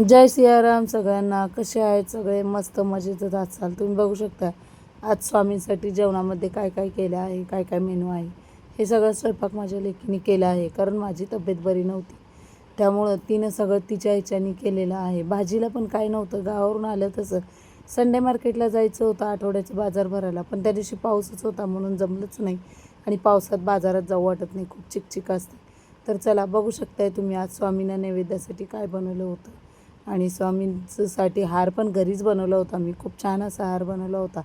जय सियाराम सगळ्यांना. कसे आहेत सगळे? मस्त मजेतच असाल तुम्ही बघू शकता आज स्वामींसाठी जेवणामध्ये काय काय केलं आहे काय काय मेनू आहे. हे सगळं स्वयंपाक माझ्या लेकीने केलं आहे कारण माझी तब्येत बरी नव्हती. त्यामुळं तिनं सगळं तिच्या ह्याच्याने केलेलं आहे. भाजीला पण काय नव्हतं गावावरून आलं तसं. संडे मार्केटला जायचं होतं आठवड्याचं बाजार भरायला पण त्या दिवशी पाऊसच होता म्हणून जमलंच नाही. आणि पावसात बाजारात जाऊ वाटत नाही खूप चिकचिक असते. तर चला बघू शकताय तुम्ही आज स्वामींना नैवेद्यासाठी काय बनवलं होतं. आणि स्वामींसाठी हार पण घरीच बनवला होता. मी खूप छान असा हार बनवला होता.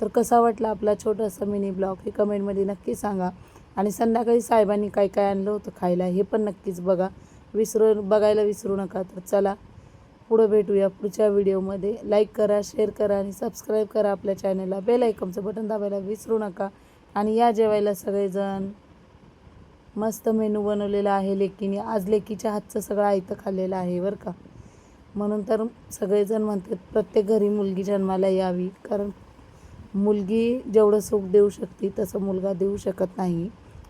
तर कसा वाटला आपला छोटासा मिनी ब्लॉग हे कमेंटमध्ये नक्की सांगा. आणि संध्याकाळी साहेबांनी काय काय आणलं होतं खायला हे पण नक्कीच बघा. विसरू बघायला विसरू नका. तर चला पुढं भेटूया पुढच्या व्हिडिओमध्ये लाईक करा शेअर करा आणि सबस्क्राईब करा आपल्या चॅनलला बेल आयकॉनचं बटन दाबायला विसरू नका. आणि या जेवायला सगळेजण मस्त मेनू बनवलेला आहे. लेकीने आज लेकीच्या हातचं सगळं आयतं खाल्लेलं आहे बरं का? म्हणून तर सगळेजण म्हणतात प्रत्येक घरी मुलगी जन्माला यावी. कारण मुलगी जेवढं सुख देऊ शकते तसं मुलगा देऊ शकत नाही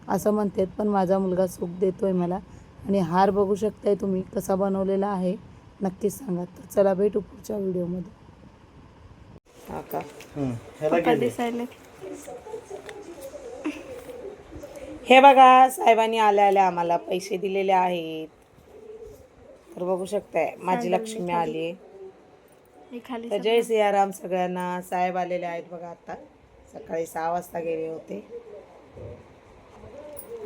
असं म्हणतात. पण माझा मुलगा सुख देतोय मला आणि हार बघू शकताय तुम्ही कसा बनवलेला आहे नक्कीच सांगा. तर चला भेटू पुढच्या व्हिडिओमध्ये. हा हे बघा साहेबांनी आल्या आल्या आम्हाला पैसे दिलेले आहेत. तर बघू शकताय माझी लक्ष्मी आली खाली तर जय सियाराम सगळ्यांना साहेब आलेले आहेत बघा आता. सकाळी सहा वाजता गेले होते.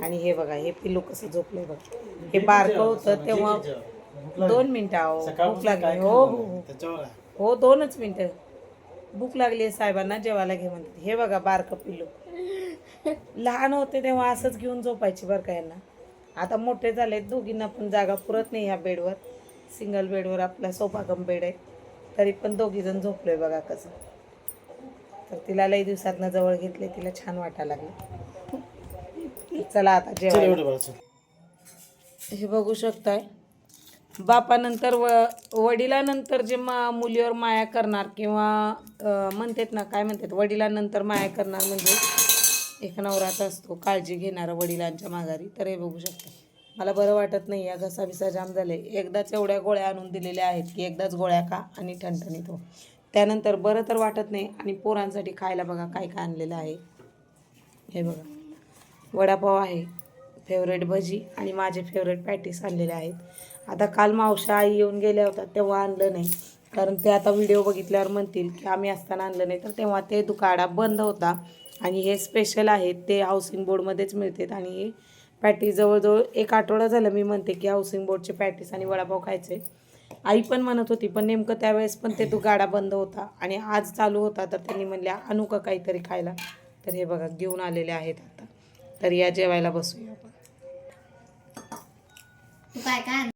आणि हे बघा हे पिल्लू कसं झोपलंय बघा. हे बारकं होतं तेव्हा दोन मिनिटं अहो भूक लागली. हो हो हो. आहे. हो दोनच मिनिटं. भूक लागली आहे साहेबांना जेवायला घे म्हणते हे बघा बारकं पिल्लू. लहान होते तेव्हा असंच घेऊन झोपायची बरं का यांना. आता मोठे झाले दोघींना पण जागा पुरत नाही ह्या बेडवर. सिंगल बेडवर आपला सोफा कम बेड आहे. तरी पण दोघी जण झोपलोय बघा कसं. तर तिला लई दिवसातनं जवळ घेतले तिला छान वाटायला लागले. चला आता चल. हे बघू शकताय. बापानंतर व वडिलानंतर जे मा मुलीवर माया करणार किंवा म्हणतात ना काय म्हणतात? वडिलांनंतर माया करणार म्हणजे एक नवरात असतो काळजी घेणारा वडिलांच्या माघारी. तर हे बघू शकता. मला बरं वाटत नाही या घसा बिसा जाम झाले. एकदाच एवढ्या गोळ्या आणून दिलेल्या आहेत की एकदाच गोळ्या खा आणि ठणठणीत हो. त्यानंतर बरं तर वाटत नाही आणि पोरांसाठी खायला बघा काय काय आणलेलं आहे. हे बघा. वडापाव आहे फेवरेट भजी आणि माझे फेवरेट पॅटीस आणलेले आहेत. आता काल मावशा आई येऊन गेल्या होत्या तेव्हा आणलं नाही. कारण ते आता व्हिडिओ बघितल्यावर म्हणतील की आम्ही असताना आणलं नाही. तर तेव्हा ते दुकाडा बंद होता. आणि हे स्पेशल आहेत ते हाऊसिंग बोर्डमध्येच मिळतात. आणि हे पॅटीस जवळजवळ एक आठवडा झालं मी म्हणते की हाऊसिंग बोर्डचे पॅटीस आणि वडापाव खायचे. आई पण म्हणत होती पण नेमकं त्यावेळेस पण ते दुकाडा बंद होता. आणि आज चालू होता तर त्यांनी म्हणल्या आणू का काहीतरी खायला. तर हे बघा घेऊन आलेले आहेत आता. तर या जेवायला बसूया आपण. काय काय?